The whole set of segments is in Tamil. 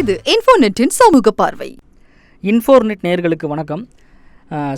இது இன்ஃபோநெட்டின் சமூக பார்வை. இன்ஃபோர்நெட் நேர்களுக்கு வணக்கம்.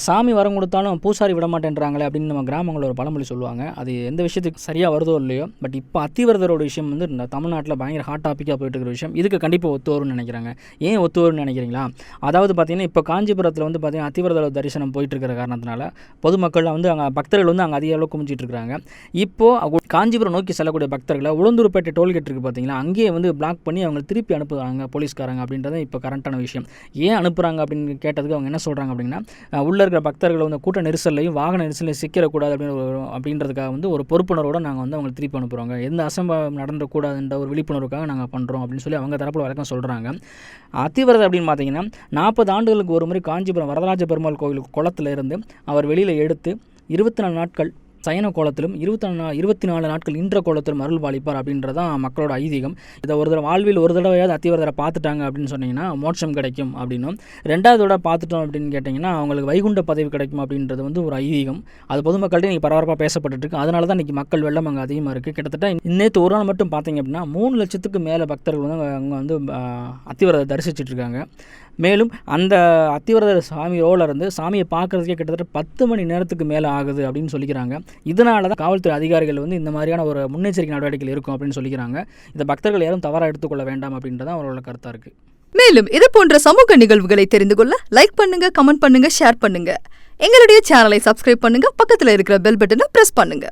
சாமி வரம் கொடுத்தாலும் பூசாரி விட மாட்டேன்றாங்களே அப்படின்னு நம்ம கிராமங்களில் ஒரு பழமொழி சொல்லுவாங்க. அது எந்த விஷயத்துக்கு சரியாக வருதோ இல்லையோ பட் இப்போ அத்திவரதரோட விஷயம் வந்து இந்த தமிழ்நாட்டில் பயங்கர ஹாட் டாப்பிக்காக போயிட்டு இருக்கிற விஷயம். இதுக்கு கண்டிப்பாக ஒத்து வரும்னு நினைக்கிறாங்க. ஏன் ஒத்து வரும்னு நினைக்கிறீங்களா? அதாவது பார்த்திங்கன்னா இப்போ காஞ்சிபுரத்தில் வந்து பார்த்தீங்கன்னா அத்திவரதர் தரிசனம் போயிட்டு இருக்கிற காரணத்தினால பொதுமக்கள் வந்து அங்கே பக்தர்கள் வந்து அங்கே அதிக அளவு குமிச்சிட்டு இருக்காங்க இப்போது காஞ்சிபுரம் நோக்கி செல்லக்கூடிய பக்தர்களை உளுந்தூர்பேட்டை டோல்கேட் இருக்குது பார்த்தீங்களா? அங்கேயே வந்து பிளாக் பண்ணி அவங்க திருப்பி அனுப்புகிறாங்க போலீஸ்காரங்க அப்படின்றது இப்போ கரண்ட்டான விஷயம். ஏன் அனுப்புகிறாங்க அப்படின்னு கேட்டதுக்கு அவங்க என்ன சொல்கிறாங்க அப்படின்னா உள்ள இருக்கிற பக்தர்கள் வந்து கூட்ட நெரிசல்லையும் வாகன நெரிசலையும் சிக்கிடக்கூடாது அப்படின்னு அப்படின்றதுக்காக வந்து ஒரு பொறுப்புணர்வோட நாங்கள் வந்து அவங்களை திருப்பி அனுப்புகிறோங்க எந்த அசம்பாவம் நடந்துடக்கூடாதுன்ற ஒரு விழிப்புணர்வுக்காக நாங்கள் பண்ணுறோம் அப்படின்னு சொல்லி அவங்க தரப்பில் வழக்கம் சொல்கிறாங்க அத்திவரதர் அப்படின்னு பார்த்தீங்கன்னா நாற்பது ஆண்டுகளுக்கு ஒரு முறை காஞ்சிபுரம் வரதராஜ பெருமாள் கோவில் குளத்துல இருந்து அவர் வெளியில் எடுத்து இருபத்தி நாலு நாட்கள் சயன கோலத்திலும் இருபத்தி நாலு இருபத்தி நாலு நாட்கள் இன்ற கோலத்திலும் அருள் பாலிப்பார் அப்படின்றதான் மக்களோட ஐதீகம். இதை ஒரு தடவை வாழ்வில் ஒரு தடவையாவது அத்திவரதரை பார்த்துட்டாங்க அப்படின்னு சொன்னீங்கன்னா மோட்சம் கிடைக்கும் அப்படின்னும். ரெண்டாவது தடவை பார்த்துட்டோம் அப்படின்னு கேட்டிங்கன்னா அவங்களுக்கு வைகுண்ட பதவி கிடைக்கும் அப்படின்றது வந்து ஒரு ஐதீகம். அது பொதுமக்கள்கிட்ட இன்றைக்கி பரபரப்பாக பேசப்பட்டுட்டு இருக்கு அதனால தான் இன்றைக்கி மக்கள் வெள்ளம் அங்கே அதிகமாக இருக்குது கிட்டத்தட்ட இன்னேற்று ஒரு நாள் மட்டும் பார்த்தீங்க அப்படின்னா மூணு லட்சத்துக்கு மேலே பக்தர்கள் வந்து அங்கே வந்து அத்திவரதை தரிசிச்சிட்ருக்காங்க மேலும் அந்த அத்திவரதர் சாமி இருந்து சாமியை பார்க்கறதுக்கே கிட்டத்தட்ட பத்து மணி நேரத்துக்கு மேலே ஆகுது அப்படின்னு சொல்லிக்கிறாங்க. இதனால தான் காவல்துறை அதிகாரிகள் வந்து இந்த மாதிரியான ஒரு முன்னெச்சரிக்கை நடவடிக்கைகள் இருக்கும் அப்படின்னு சொல்லிக்கிறாங்க. இந்த பக்தர்கள் யாரும் தவறாக எடுத்துக்கொள்ள வேண்டாம் அப்படின்றது தான் அவரோட கருத்தாக இருக்குது மேலும் இது போன்ற சமூக நிகழ்வுகளை தெரிந்து கொள்ள லைக் பண்ணுங்க கமெண்ட் பண்ணுங்க ஷேர் பண்ணுங்க. எங்களுடைய சேனலை சப்ஸ்கிரைப் பண்ணுங்க பக்கத்தில் இருக்கிற பெல் பட்டனை ப்ரெஸ் பண்ணுங்க.